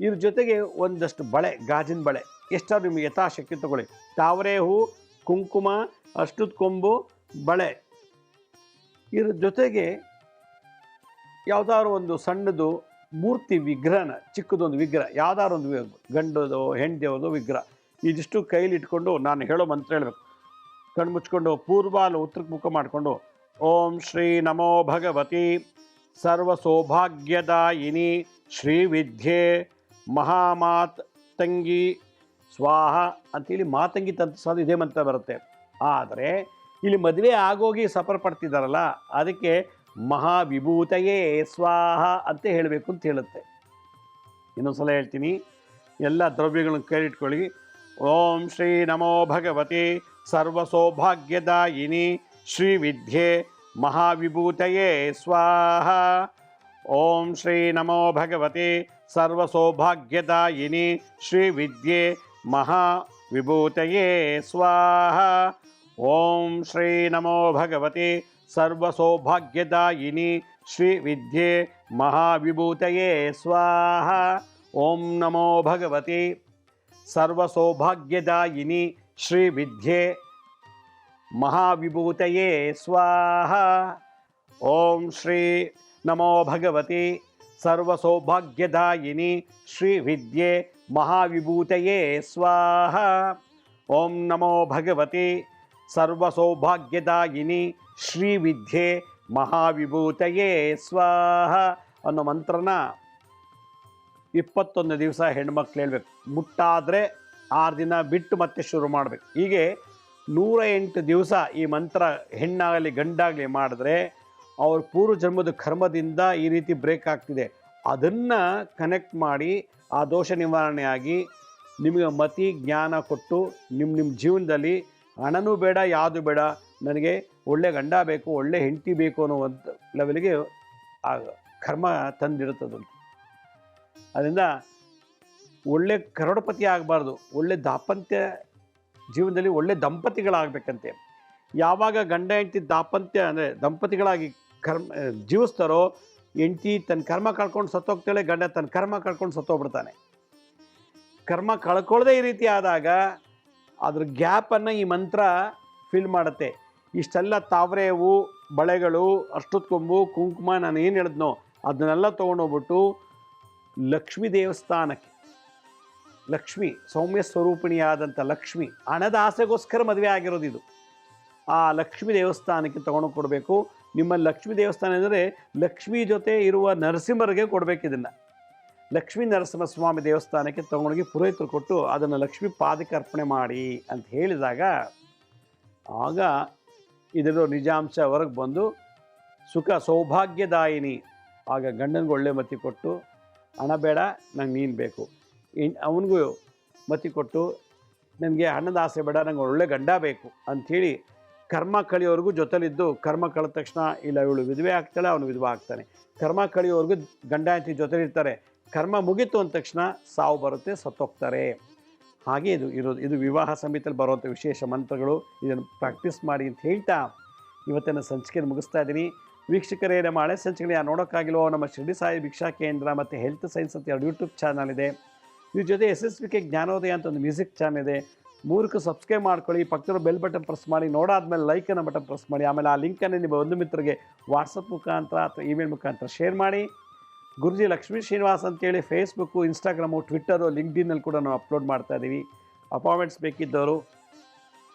ಇದ್ರ ಜೊತೆಗೆ ಒಂದಷ್ಟು ಬಳೆ, ಗಾಜಿನ ಬಳೆ. ಎಷ್ಟಾದ್ರೂ ನಿಮಗೆ ಯಥಾಶಕ್ತಿ ತಗೊಳ್ಳಿ. ತಾವರೆ ಹೂ ಕುಂಕುಮ ಅಷ್ಟದ ಕೊಂಬು, ಬಳೆ. ಇದ್ರ ಜೊತೆಗೆ ಯಾವುದಾದ್ರು ಒಂದು ಸಣ್ಣದು ಮೂರ್ತಿ ವಿಗ್ರಹನ, ಚಿಕ್ಕದೊಂದು ವಿಗ್ರಹ, ಯಾವ್ದಾದ್ರು ಒಂದು ಗಂಡದು ಹೆಂಡತಿಯೋದು ವಿಗ್ರಹ, ಇದಿಷ್ಟು ಕೈಲಿ ಇಟ್ಕೊಂಡು ನಾನು ಹೇಳೋ ಮಂತ್ರ ಹೇಳಬೇಕು. ಕಣ್ಣು ಮುಚ್ಕೊಂಡು ಪೂರ್ವ ಅಲ್ಲ ಉತ್ತರಕ್ಕೆ ಮುಖ ಮಾಡಿಕೊಂಡು, ಓಂ ಶ್ರೀ ನಮೋ ಭಗವತಿ ಸರ್ವ ಸೌಭಾಗ್ಯದಾಯಿನಿ ಶ್ರೀ ವಿದ್ಯೆ ಮಹಾಮಾತ್ ತಂಗಿ ಸ್ವಾಹ ಅಂತೇಳಿ ಮಾತಂಗಿ ತಂತ್ರ ಸಾಧ ಇದೇ ಮಂತ್ರ ಬರುತ್ತೆ. ಆದರೆ ಇಲ್ಲಿ ಮದುವೆ ಆಗೋಗಿ ಸಫರ್ ಪಡ್ತಿದ್ದಾರಲ್ಲ ಅದಕ್ಕೆ ಮಹಾವಿಭೂತಯೇ ಸ್ವಾಹ ಅಂತ ಹೇಳಬೇಕು ಅಂತ ಹೇಳುತ್ತೆ. ಇನ್ನೊಂದು ಸಲ ಹೇಳ್ತೀನಿ, ಎಲ್ಲ ದ್ರವ್ಯಗಳನ್ನು ಕೇಳಿಟ್ಕೊಳ್ಳಿ ಓಂ ಶ್ರೀ ನಮೋ ಭಗವತಿ ಸರ್ವ ಸೌಭಾಗ್ಯದಾಯಿನಿ ಶ್ರೀ ವಿದ್ಯೆ ಮಹಾವಿಭೂತಯೇ ಸ್ವಾಹ. ಓಂ ಶ್ರೀ ನಮೋ ಭಗವತಿ ಸರ್ವ ಸೌಭಾಗ್ಯದಾಯಿನಿ ಶ್ರೀ ವಿದ್ಯೆ ಮಹಾವಿಭೂತಯೇ ಸ್ವಾಹ. ಓಂ ಶ್ರೀ ನಮೋ ಭಗವತಿ ಸರ್ವ ಸೌಭಾಗ್ಯದಾಯಿನಿ ಶ್ರೀ ವಿದ್ಯೆ ಮಹಾವಿಭೂತಯೇ ಸ್ವಾಹ ಓಂ ನಮೋ ಭಗವತಿ ಸರ್ವ ಸೌಭಾಗ್ಯದಾಯಿನಿ ಶ್ರೀ ವಿದ್ಯೆ ಮಹಾವಿಭೂತಯೇ ಸ್ವಾಹ ಓಂ ಶ್ರೀ ನಮೋ ಭಗವತಿ ಸರ್ವಸೌಭಾಗ್ಯದಾಯಿನಿ ಶ್ರೀ ವಿದ್ಯೆ ಸರ್ವಸೌಭಾಗ್ಯದಾಯಿನಿ ಶ್ರೀ ವಿದ್ಯೆ ಮಹಾವಿಭೂತಯೇ ಸ್ವಾಹ ಅನ್ನೋ ಮಂತ್ರನ ಇಪ್ಪತ್ತೊಂದು ದಿವಸ ಹೆಣ್ಮಕ್ಳು ಹೇಳ್ಬೇಕು. ಮುಟ್ಟಾದರೆ ಆರು ದಿನ ಬಿಟ್ಟು ಮತ್ತೆ ಶುರು ಮಾಡಬೇಕು. ಹೀಗೆ ನೂರ ಎಂಟು ದಿವಸ ಈ ಮಂತ್ರ ಹೆಣ್ಣಾಗಲಿ ಗಂಡಾಗಲಿ ಮಾಡಿದ್ರೆ ಅವ್ರ ಪೂರ್ವ ಜನ್ಮದ ಕರ್ಮದಿಂದ ಈ ರೀತಿ ಬ್ರೇಕ್ ಆಗ್ತಿದೆ. ಅದನ್ನು ಕನೆಕ್ಟ್ ಮಾಡಿ ಆ ದೋಷ ನಿವಾರಣೆಯಾಗಿ ನಿಮಗೆ ಮತಿ ಜ್ಞಾನ ಕೊಟ್ಟು ನಿಮ್ಮ ನಿಮ್ಮ ಜೀವನದಲ್ಲಿ ಹಣನೂ ಬೇಡ, ಯಾವುದು ಬೇಡ. ನನಗೆ ಒಳ್ಳೆ ಗಂಡ ಬೇಕು, ಒಳ್ಳೆ ಹೆಂಡತಿ ಬೇಕು ಅನ್ನುವಂಥ ಲೆವೆಲ್ಗೆ ಆ ಕರ್ಮ ತಂದಿರುತ್ತದಂತೆ. ಅದರಿಂದ ಒಳ್ಳೆ ಕರೋಡಪತಿ ಆಗಬಾರ್ದು, ಒಳ್ಳೆ ದಾಪಂತ್ಯ ಜೀವನದಲ್ಲಿ ಒಳ್ಳೆ ದಂಪತಿಗಳಾಗಬೇಕಂತೆ. ಯಾವಾಗ ಗಂಡ, ಹೆಂಡತಿ ದಾಪಂತ್ಯ ಅಂದರೆ ದಂಪತಿಗಳಾಗಿ ಕರ್ಮ ಜೀವಿಸ್ತಾರೋ, ಹೆಂಡತಿ ತನ್ನ ಕರ್ಮ ಕಳ್ಕೊಂಡು ಸತ್ತೋಗ್ತಾಳೆ, ಗಂಡ ತನ್ನ ಕರ್ಮ ಕಳ್ಕೊಂಡು ಸತ್ತೋಗ್ಬಿಡ್ತಾನೆ. ಕರ್ಮ ಕಳ್ಕೊಳ್ಳದೆ ಈ ರೀತಿ ಆದಾಗ ಅದ್ರ ಗ್ಯಾಪನ್ನು ಈ ಮಂತ್ರ ಫಿಲ್ ಮಾಡುತ್ತೆ. ಇಷ್ಟೆಲ್ಲ ತಾವರೆ ಹೂವು ಬಳೆಗಳು ಅಷ್ಟೊತ್ತು ಕೊಂಬು, ಕುಂಕುಮ ನಾನು ಏನು ಹೇಳಿದ್ನೋ ಅದನ್ನೆಲ್ಲ ತೊಗೊಂಡೋಗ್ಬಿಟ್ಟು ಲಕ್ಷ್ಮೀ ದೇವಸ್ಥಾನಕ್ಕೆ, ಲಕ್ಷ್ಮಿ ಸೌಮ್ಯ ಸ್ವರೂಪಿಣಿಯಾದಂಥ ಲಕ್ಷ್ಮಿ ಹಣದ ಆಸೆಗೋಸ್ಕರ ಮದುವೆ ಆಗಿರೋದು ಇದು ಆ ಲಕ್ಷ್ಮೀ ದೇವಸ್ಥಾನಕ್ಕೆ ತಗೊಂಡು ಕೊಡಬೇಕು. ನಿಮ್ಮ ಲಕ್ಷ್ಮೀ ದೇವಸ್ಥಾನ ಅಂದರೆ ಲಕ್ಷ್ಮಿ ಜೊತೆ ಇರುವ ನರಸಿಂಹರಿಗೆ ಕೊಡಬೇಕು ಇದನ್ನು. ಲಕ್ಷ್ಮೀ ನರಸಿಂಹಸ್ವಾಮಿ ದೇವಸ್ಥಾನಕ್ಕೆ ತಗೊಂಡೋಗಿ ಪುರೋಹಿತರು ಕೊಟ್ಟು ಅದನ್ನು ಲಕ್ಷ್ಮಿ ಪಾದಕ್ಕೆ ಮಾಡಿ ಅಂತ ಹೇಳಿದಾಗ ಆಗ ಇದರ ನಿಜಾಂಶ ಹೊರಗೆ ಬಂದು ಸುಖ ಸೌಭಾಗ್ಯದಾಯಿನಿ. ಆಗ ಗಂಡನಿಗೆ ಒಳ್ಳೆ ಮತಿ ಕೊಟ್ಟು, ಹಣ ಬೇಡ, ನಂಗೆ ನೀನು ಬೇಕು. ಅವನಿಗೂ ಮತಿ ಕೊಟ್ಟು, ನನಗೆ ಹಣದ ಆಸೆ ಬೇಡ, ನಂಗೆ ಒಳ್ಳೆ ಗಂಡ ಬೇಕು. ಅಂಥೇಳಿ ಕರ್ಮ ಕಳಿಯೋರ್ಗೂ ಜೊತೆಲಿದ್ದು ಕರ್ಮ ಕಳೆದ ತಕ್ಷಣ ಇಲ್ಲ ಇವಳು ವಿಧವೆ ಆಗ್ತಾಳೆ, ಅವನು ವಿಧವೆ ಆಗ್ತಾನೆ. ಕರ್ಮ ಕಳಿಯೋವರೆಗೂ ಗಂಡ ಅಂತ ಜೊತೆಲಿರ್ತಾರೆ. ಕರ್ಮ ಮುಗಿತು ಅಂದ ತಕ್ಷಣ ಸಾವು ಬರುತ್ತೆ, ಸತ್ತೋಗ್ತಾರೆ. ಹಾಗೆ ಇದು ಇರೋದು ಇದು ವಿವಾಹ ಸಮಿತಿಯಲ್ಲಿ ಬರುವಂಥ ವಿಶೇಷ ಮಂತ್ರಗಳು ಇದನ್ನು ಪ್ರಾಕ್ಟೀಸ್ ಮಾಡಿ ಅಂತ ಹೇಳ್ತಾ ಇವತ್ತಿನ ಸಂಚಿಕೆಯನ್ನು ಮುಗಿಸ್ತಾ ಇದ್ದೀನಿ. ವೀಕ್ಷಕರೇ, ನಮ್ಮ ಹಳೆ ಸಂಚಿಕೆಗಳು ಯಾರು ನೋಡೋಕ್ಕಾಗಿಲ್ವೋ, ನಮ್ಮ ಶಿರಡಿ ಸಾಯಿ ಭಿಕ್ಷಾ ಕೇಂದ್ರ ಮತ್ತು ಹೆಲ್ತ್ ಸೈನ್ಸ್ ಅಂತ ಎರಡು ಯೂಟ್ಯೂಬ್ ಚಾನಲ್ ಇದೆ. ಇದ್ರ ಜೊತೆ ಎಸ್ ಎಸ್ ವಿ ಕೆ ಜ್ಞಾನೋದಯ ಅಂತ ಒಂದು ಮ್ಯೂಸಿಕ್ ಚಾನಲ್ ಇದೆ. ಮೂರಕ್ಕೆ ಸಬ್ಸ್ಕ್ರೈಬ್ ಮಾಡ್ಕೊಳ್ಳಿ ಪಕ್ಕದ ಬೆಲ್ ಬಟನ್ ಪ್ರೆಸ್ ಮಾಡಿ, ನೋಡಾದ್ಮೇಲೆ ಲೈಕ್ ಅನ್ನೋ ಬಟನ್ ಪ್ರೆಸ್ ಮಾಡಿ, ಆಮೇಲೆ ಆ ಲಿಂಕನ್ನು ನಿಮ್ಮ ಒಂದು ಮಿತ್ರರಿಗೆ ವಾಟ್ಸಪ್ ಮುಖಾಂತರ ಅಥವಾ ಇಮೇಲ್ ಮುಖಾಂತರ ಶೇರ್ ಮಾಡಿ. ಗುರುಜಿ ಲಕ್ಷ್ಮೀ ಶ್ರೀನಿವಾಸ್ ಅಂತೇಳಿ ಫೇಸ್ಬುಕ್ಕು ಇನ್ಸ್ಟಾಗ್ರಾಮು ಟ್ವಿಟ್ಟರು ಲಿಂಕ್ಡಿನಲ್ಲಿ ಕೂಡ ನಾವು ಅಪ್ಲೋಡ್ ಮಾಡ್ತಾ ಇದ್ದೀವಿ appointments ಬೇಕಿದ್ದವರು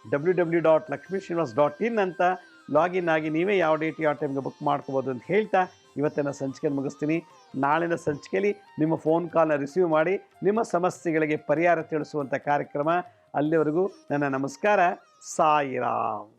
W W dot Lakshmi Srinivas dot in ಅಂತ ಲಾಗಿನ್ ಆಗಿ ನೀವೇ ಯಾವ ಡೇಟ್ ಯಾವ ಟೈಮ್ಗೆ ಬುಕ್ ಮಾಡ್ಕೋಬೋದು ಅಂತ ಹೇಳ್ತಾ ಇವತ್ತಿನ ಸಂಚಿಕೆ ಮುಗಿಸ್ತೀನಿ. ನಾಳಿನ ಸಂಚಿಕೆಯಲ್ಲಿ ನಿಮ್ಮ ಫೋನ್ ಕಾಲ್ನ ರಿಸೀವ್ ಮಾಡಿ ನಿಮ್ಮ ಸಮಸ್ಯೆಗಳಿಗೆ ಪರಿಹಾರ ತಿಳಿಸುವಂಥ ಕಾರ್ಯಕ್ರಮ ಅಲ್ಲಿವರೆಗೂ ನನ್ನ ನಮಸ್ಕಾರ. ಸಾಯಿರಾಮ್.